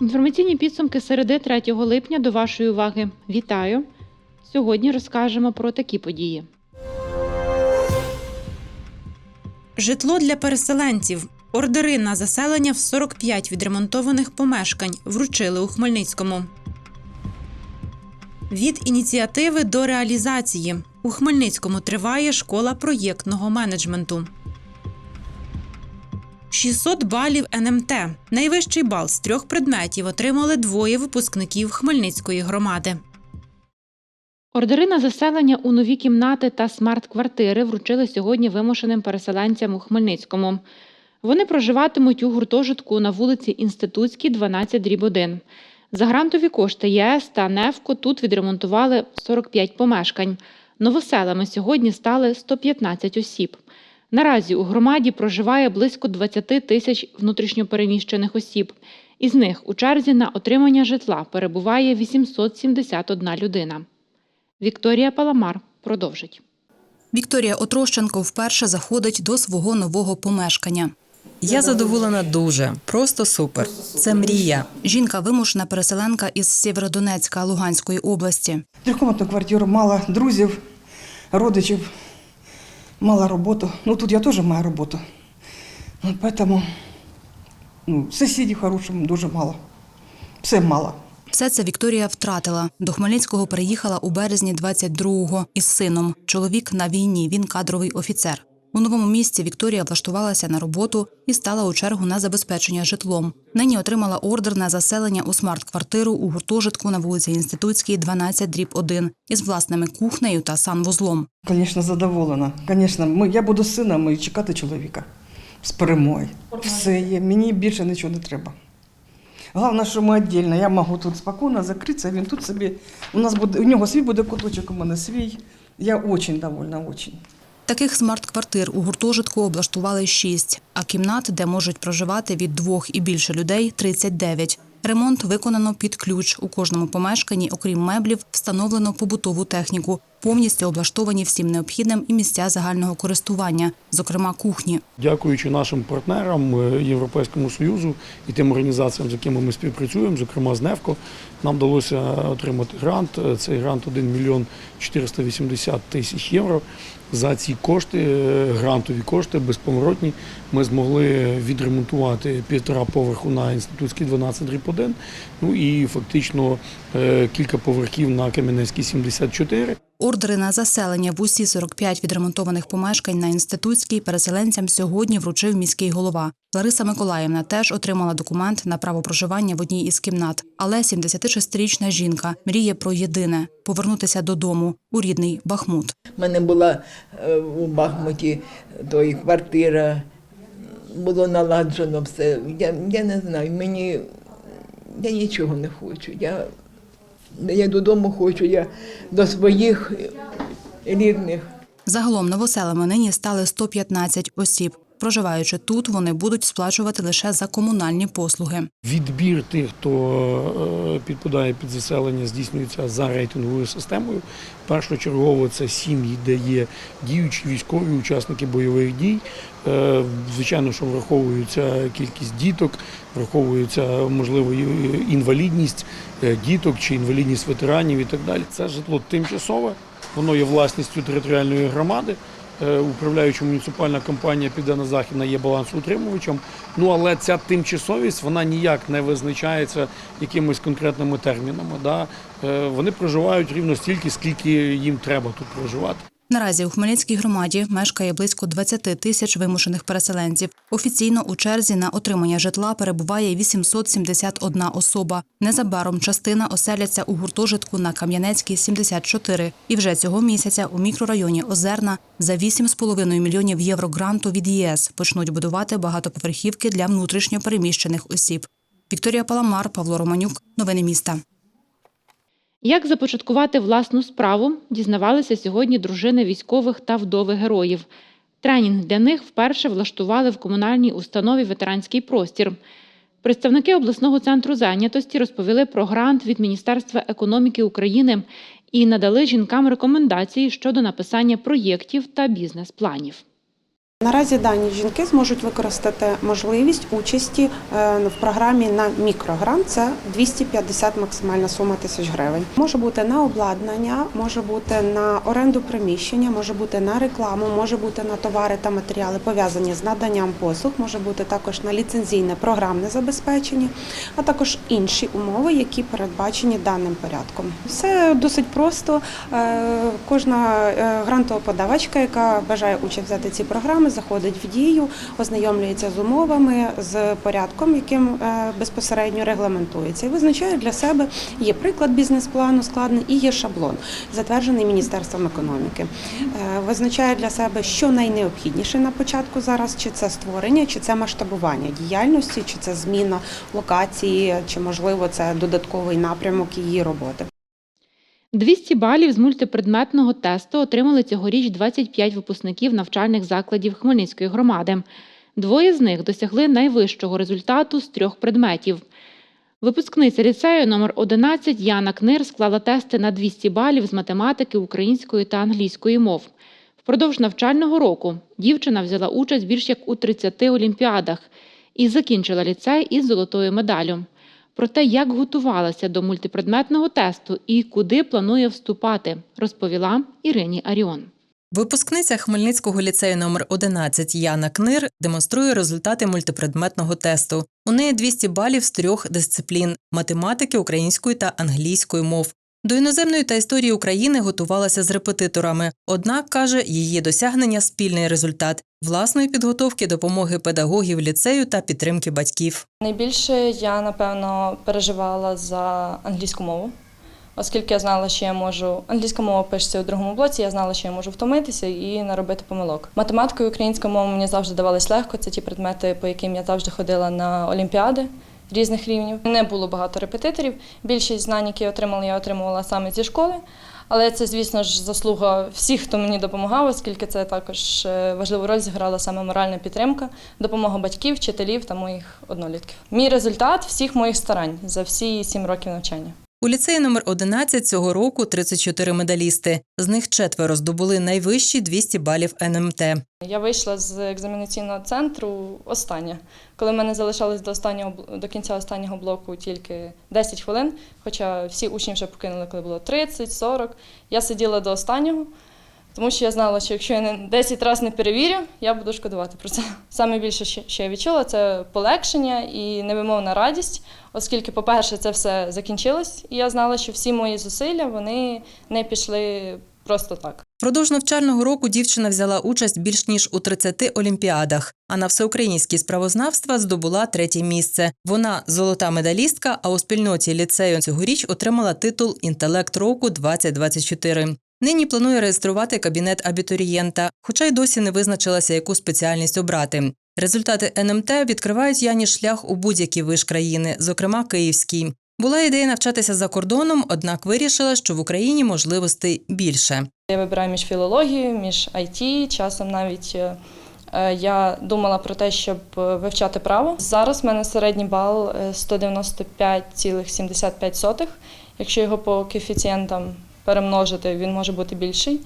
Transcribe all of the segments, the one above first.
Інформаційні підсумки середи 3 липня до вашої уваги. Вітаю! Сьогодні розкажемо про такі події. Житло для переселенців. Ордери на заселення в 45 відремонтованих помешкань вручили у Хмельницькому. Від ініціативи до реалізації у Хмельницькому триває школа проєктного менеджменту. 600 балів НМТ. Найвищий бал з трьох предметів отримали двоє випускників Хмельницької громади. Ордери на заселення у нові кімнати та смарт-квартири вручили сьогодні вимушеним переселенцям у Хмельницькому. Вони проживатимуть у гуртожитку на вулиці Інститутській, 12 дріб 1. За грантові кошти ЄС та НЕФКО тут відремонтували 45 помешкань. Новоселами сьогодні стали 115 осіб. Наразі у громаді проживає близько 20 тисяч внутрішньопереміщених осіб. Із них у черзі на отримання житла перебуває 871 людина. Вікторія Паламар продовжить. Вікторія Отрощенко вперше заходить до свого нового помешкання. Я задоволена дуже, просто супер. Це мрія. Жінка вимушена переселенка із Сєвєродонецька Луганської області. Трьохкомнатну квартиру, мало друзів, родичів, мало роботу. Ну тут я теж маю роботу. Ну, поэтому ну, сусідів хороших дуже мало. Все мало. Все це Вікторія втратила. До Хмельницького переїхала у березні 22-го із сином. Чоловік на війні, він кадровий офіцер. У новому місці Вікторія влаштувалася на роботу і стала у чергу на забезпечення житлом. Нині отримала ордер на заселення у смарт-квартиру у гуртожитку на вулиці Інститутській, 12 дріб 1 із власними кухнею та санвузлом. Звісно, задоволена. Звісно, я буду сином і чекати чоловіка з перемоги. Все є, мені більше нічого не треба. Головне, що ми віддільно. Я можу тут спокійно закритися, він тут собі. У нас буде, у нього свій буде куточок, у мене свій. Я дуже довольна, дуже. Таких смарт-квартир у гуртожитку облаштували шість, а кімнат, де можуть проживати від двох і більше людей, 39. Ремонт виконано під ключ. У кожному помешканні, окрім меблів, встановлено побутову техніку. Повністю облаштовані всім необхідним і місця загального користування, зокрема кухні. Дякуючи нашим партнерам е, Європейському Союзу і тим організаціям, з якими ми співпрацюємо, зокрема з НЕФКО, нам вдалося отримати грант. Цей грант 1 мільйон 480 тисяч євро. За ці кошти, е, грантові кошти, безповоротні, ми змогли відремонтувати півтора поверху на інститутській 12 дріб 1, ну і фактично е, кілька поверхів на Кам'янецькій 74. Ордери на заселення в усі 45 відремонтованих помешкань на інститутській переселенцям сьогодні вручив міський голова. Лариса Миколаївна теж отримала документ на право проживання в одній із кімнат. Але 76-річна жінка мріє про єдине повернутися додому у рідний Бахмут. У мене була е, у Бахмуті то квартира, було наладжено все. Я, я не знаю, мені я нічого не хочу. Я, я додому хочу, я до своїх рідних. Загалом новоселами нині стали 115 осіб. Проживаючи тут, вони будуть сплачувати лише за комунальні послуги. Відбір тих, хто е, підпадає під заселення, здійснюється за рейтинговою системою. Першочергово це сім'ї, де є діючі військові учасники бойових дій. Е, Звичайно, що враховується кількість діток, враховується можливо інвалідність е, діток чи інвалідність ветеранів і так далі. Це житло тимчасове, воно є власністю територіальної громади. Е, Управляюча муніципальна компанія Південно-Західна є балансоутримувачем. Ну але ця тимчасовість вона ніяк не визначається якимись конкретними термінами. Да? Е, Вони проживають рівно стільки, скільки їм треба тут проживати. Наразі у Хмельницькій громаді мешкає близько 20 тисяч вимушених переселенців. Офіційно у черзі на отримання житла перебуває 871 особа. Незабаром частина оселяться у гуртожитку на Кам'янецькій 74. І вже цього місяця у мікрорайоні Озерна за 8,5 мільйонів євро гранту від ЄС почнуть будувати багатоповерхівки для внутрішньо переміщених осіб. Вікторія Паламар, Павло Романюк. Новини міста. Як започаткувати власну справу, дізнавалися сьогодні дружини військових та вдови героїв. Тренінг для них вперше влаштували в комунальній установі ветеранський простір. Представники обласного центру зайнятості розповіли про грант від Міністерства економіки України і надали жінкам рекомендації щодо написання проєктів та бізнес-планів. Наразі дані жінки зможуть використати можливість участі е, в програмі на мікрогрант. Це 250 максимальна сума тисяч гривень. Може бути на обладнання, може бути на оренду приміщення, може бути на рекламу, може бути на товари та матеріали пов'язані з наданням послуг, може бути також на ліцензійне програмне забезпечення, а також інші умови, які передбачені даним порядком. Все досить просто. Е, Кожна е, грантова подавачка, яка бажає участь взяти ці програми, заходить в дію, ознайомлюється з умовами, з порядком, яким е, безпосередньо регламентується, і визначає для себе є приклад бізнес-плану складний і є шаблон, затверджений Міністерством економіки. Е, Визначає для себе, що найнеобхідніше на початку зараз, чи це створення, чи це масштабування діяльності, чи це зміна локації, чи можливо це додатковий напрямок її роботи. 200 балів з мультипредметного тесту отримали цьогоріч 25 випускників навчальних закладів Хмельницької громади. Двоє з них досягли найвищого результату з трьох предметів. Випускниця ліцею номер 11 Яна Книр склала тести на 200 балів з математики, української та англійської мов. Впродовж навчального року дівчина взяла участь більш як у 30 олімпіадах і закінчила ліцей із золотою медаллю. Про те, як готувалася до мультипредметного тесту і куди планує вступати, розповіла Ірині Аріон. Випускниця Хмельницького ліцею номер 11 Яна Книр демонструє результати мультипредметного тесту. У неї 200 балів з трьох дисциплін математики, української та англійської мов. До іноземної та історії України готувалася з репетиторами. Однак каже, її досягнення спільний результат власної підготовки, допомоги педагогів ліцею та підтримки батьків. Найбільше я напевно переживала за англійську мову, оскільки я знала, що я можу. Англійська мова пишеться у другому блоці, я знала, що я можу втомитися і наробити помилок. Математика і українська мова мені завжди давались легко. Це ті предмети, по яким я завжди ходила на олімпіади. Різних рівнів не було багато репетиторів. Більшість знань, які я отримала, я отримувала саме зі школи. Але це, звісно ж, заслуга всіх, хто мені допомагав, оскільки це також е, важливу роль зіграла саме моральна підтримка, допомога батьків, вчителів та моїх однолітків. Мій результат всіх моїх старань за всі сім років навчання. У ліцеї номер 11 цього року 34 медалісти. З них четверо здобули найвищі 200 балів НМТ. Я вийшла з екзаменаційного центру остання, коли мене залишалось до останнього до кінця останнього блоку тільки 10 хвилин. Хоча всі учні вже покинули, коли було 30, 40. Я сиділа до останнього, тому що я знала, що якщо я не 10 разів не перевірю, я буду шкодувати про це. Саме більше, що я відчула, це полегшення і невимовна радість, оскільки, по-перше, це все закінчилось, і я знала, що всі мої зусилля вони не пішли просто так. Впродовж навчального року дівчина взяла участь більш ніж у 30 олімпіадах, а на всеукраїнській справознавства здобула третє місце. Вона золота медалістка, а у спільноті ліцею цьогоріч отримала титул Інтелект року 2024. Нині планує реєструвати кабінет абітурієнта, хоча й досі не визначилася, яку спеціальність обрати. Результати НМТ відкривають Яні шлях у будь-який виш країни, зокрема київський. Була ідея навчатися за кордоном, однак вирішила, що в Україні можливостей більше. Я вибираю між філологією, між IT, часом навіть е, е, я думала про те, щоб е, вивчати право. Зараз в мене середній бал е, 195,75. Якщо його по коефіцієнтам перемножити, він може бути більший.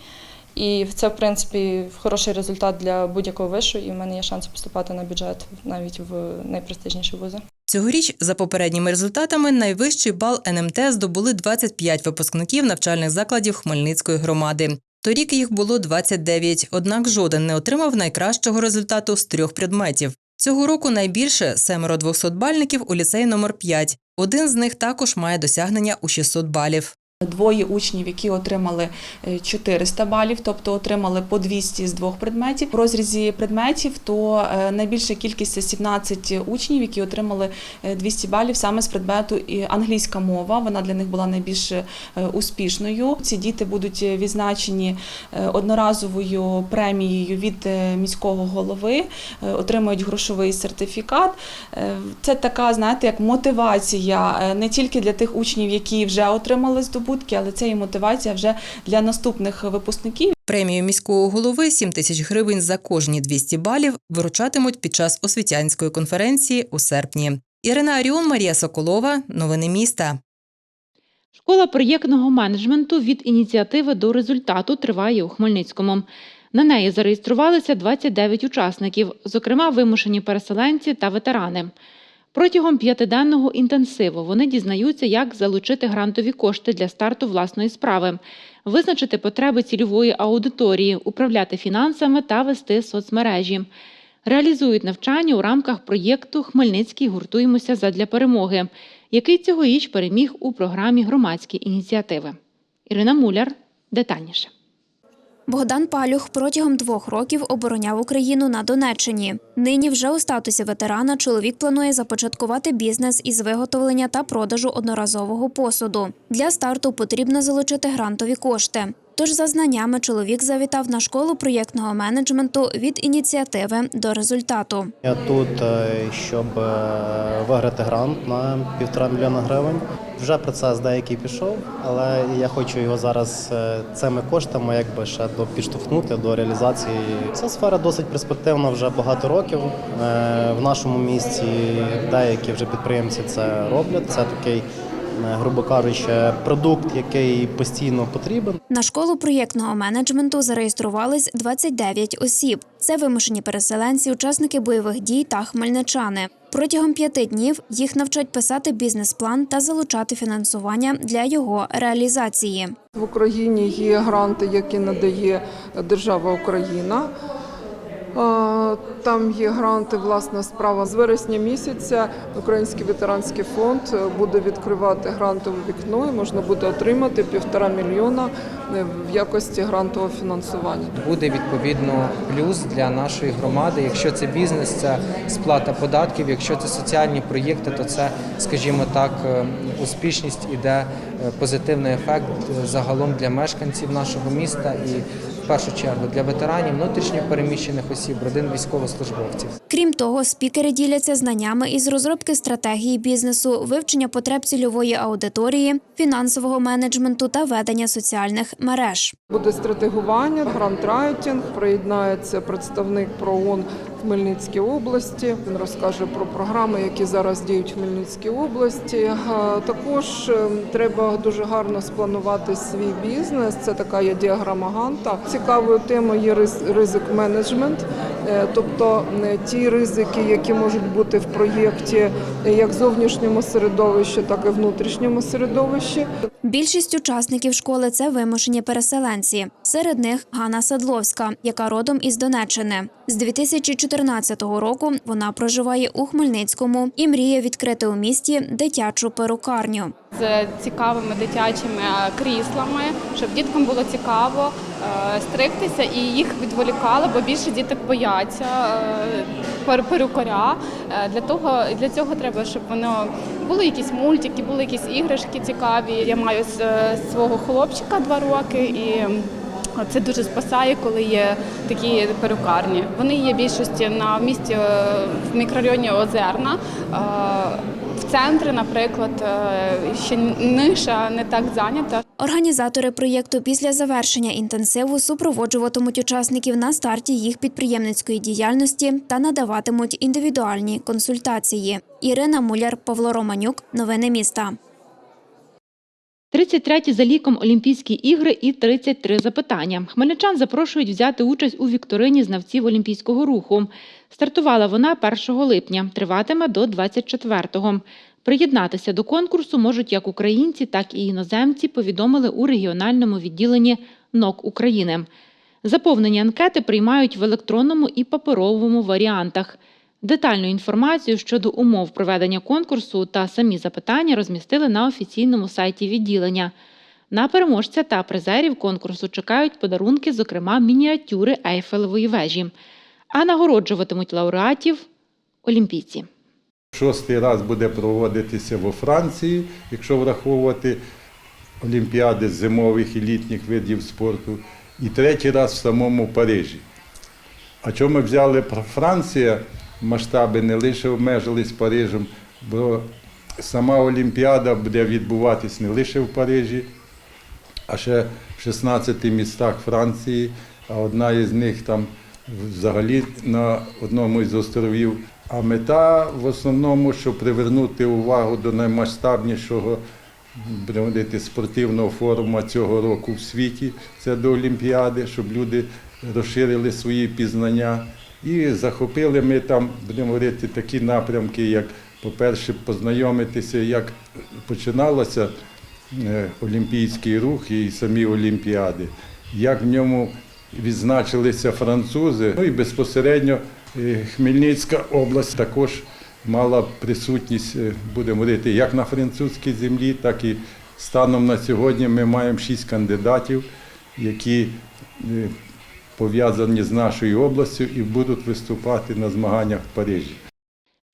І це, в принципі, хороший результат для будь-якого вишу, і в мене є шанс поступати на бюджет навіть в найпрестижніші вузи. Цьогоріч, за попередніми результатами, найвищий бал НМТ здобули 25 випускників навчальних закладів Хмельницької громади. Торік їх було 29, однак жоден не отримав найкращого результату з трьох предметів. Цього року найбільше семеро 200-бальників у ліцеї номер 5. Один з них також має досягнення у 600 балів. Двоє учнів, які отримали е, 400 балів, тобто отримали по 200 з двох предметів. В розрізі предметів то е, найбільша кількість це 17 учнів, які отримали е, 200 балів саме з предмету і англійська мова. Вона для них була найбільш е, успішною. Ці діти будуть відзначені е, одноразовою премією від е, міського голови, е, отримують грошовий сертифікат. Е, Це така, знаєте, як мотивація е, не тільки для тих учнів, які вже отримали здобутки, але це і мотивація вже для наступних випускників. Премію міського голови 7 тисяч гривень за кожні 200 балів виручатимуть під час освітянської конференції у серпні. Ірина Аріон, Марія Соколова. Новини міста. Школа проєктного менеджменту від ініціативи до результату триває у Хмельницькому. На неї зареєструвалися 29 учасників, зокрема вимушені переселенці та ветерани. Протягом п'ятиденного інтенсиву вони дізнаються, як залучити грантові кошти для старту власної справи, визначити потреби цільової аудиторії, управляти фінансами та вести соцмережі. Реалізують навчання у рамках проєкту Хмельницький гуртуємося задля перемоги, який цьогоріч переміг у програмі громадські ініціативи. Ірина Муляр детальніше. Богдан Палюх протягом двох років обороняв Україну на Донеччині. Нині вже у статусі ветерана чоловік планує започаткувати бізнес із виготовлення та продажу одноразового посуду. Для старту потрібно залучити грантові кошти. Тож, за знаннями, чоловік завітав на школу проєктного менеджменту від ініціативи до результату. Я тут, е, щоб е, виграти грант на півтора мільйона гривень. Вже процес деякий пішов, але я хочу його зараз е, цими коштами якби ще до підштовхнути до реалізації. Ця сфера досить перспективна вже багато років. В нашому місті деякі вже підприємці це роблять. Це такий, грубо кажучи, продукт, який постійно потрібен. На школу проєктного менеджменту зареєструвались 29 осіб. Це вимушені переселенці, учасники бойових дій та хмельничани. Протягом п'яти днів їх навчать писати бізнес-план та залучати фінансування для його реалізації. В Україні є гранти, які надає держава Україна. Е, Там є гранти, власна справа. З вересня місяця Український ветеранський фонд буде відкривати грантове вікно і можна буде отримати півтора мільйона е, в якості грантового фінансування. буде відповідно плюс для нашої громади. Якщо це бізнес, це сплата податків. Якщо це соціальні проєкти, то це, скажімо так, е, успішність іде е, позитивний ефект е, загалом для мешканців нашого міста і в першу чергу для ветеранів, внутрішніх переміщених осіб, родин військовослужбовців. Крім того, спікери діляться знаннями із розробки стратегії бізнесу, вивчення потреб цільової аудиторії, фінансового менеджменту та ведення соціальних мереж. Буде стратегування, грантрайтинг, приєднається представник ПРООН Хмельницькій області. Він розкаже про програми, які зараз діють в Хмельницькій області. Е, Також е, треба дуже гарно спланувати свій бізнес. Це така є діаграма Ганта. Цікавою темою є ризик менеджмент, Е, тобто ті ризики, які можуть бути в проєкті як зовнішньому середовищі, так і внутрішньому середовищі. Більшість учасників школи це вимушені переселенці. Серед них Ганна Садловська, яка родом із Донеччини. З 2014 року вона проживає у Хмельницькому і мріє відкрити у місті дитячу перукарню. з цікавими дитячими кріслами, щоб діткам було цікаво е, стригтися і їх відволікали, бо більше діток бояться е, перукаря. Е, Для того для цього треба, щоб воно були якісь мультики, були якісь іграшки цікаві. Я маю з свого хлопчика два роки і. Це дуже спасає, коли є такі перукарні. Вони є більшості на в місті е, в мікрорайоні Озерна. Е, В центрі, наприклад, е, ще ниша не так зайнята. Організатори проєкту після завершення інтенсиву супроводжуватимуть учасників на старті їх підприємницької діяльності та надаватимуть індивідуальні консультації. Ірина Муляр, Павло Романюк. Новини міста. 33 за ліком Олімпійські ігри і 33 запитання. Хмельничан запрошують взяти участь у вікторині знавців олімпійського руху. Стартувала вона 1 липня, триватиме до 24-го. Приєднатися до конкурсу можуть як українці, так і іноземці, повідомили у регіональному відділенні НОК України. Заповнені анкети приймають в електронному і паперовому варіантах. Детальну інформацію щодо умов проведення конкурсу та самі запитання розмістили на офіційному сайті відділення. На переможця та призерів конкурсу чекають подарунки, зокрема мініатюри Ейфелевої вежі. А нагороджуватимуть лауреатів олімпійці. Шостий раз буде проводитися во Франції, якщо враховувати олімпіади зимових і літніх видів спорту, і третій раз в самому Парижі. А чому ми взяли Фр- Франція? Масштаби не лише обмежились Парижем, бо сама Олімпіада буде відбуватись не лише в Парижі, а ще в 16 містах Франції, а одна із них там взагалі на одному із островів. А мета в основному, щоб привернути увагу до наймасштабнішого говорити, спортивного форуму цього року в світі, це до Олімпіади, щоб люди розширили свої пізнання. І захопили ми там, будемо говорити, такі напрямки, як, по-перше, познайомитися, як починалося е, олімпійський рух і самі Олімпіади, як в ньому відзначилися французи. Ну і безпосередньо е, Хмельницька область також мала присутність, е, будемо говорити, як на французькій землі, так і станом на сьогодні ми маємо шість кандидатів, які пов'язані з нашою областю і будуть виступати на змаганнях в Парижі.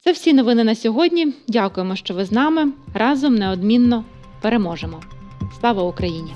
Це всі новини на сьогодні. Дякуємо, що ви з нами. Разом неодмінно переможемо. Слава Україні!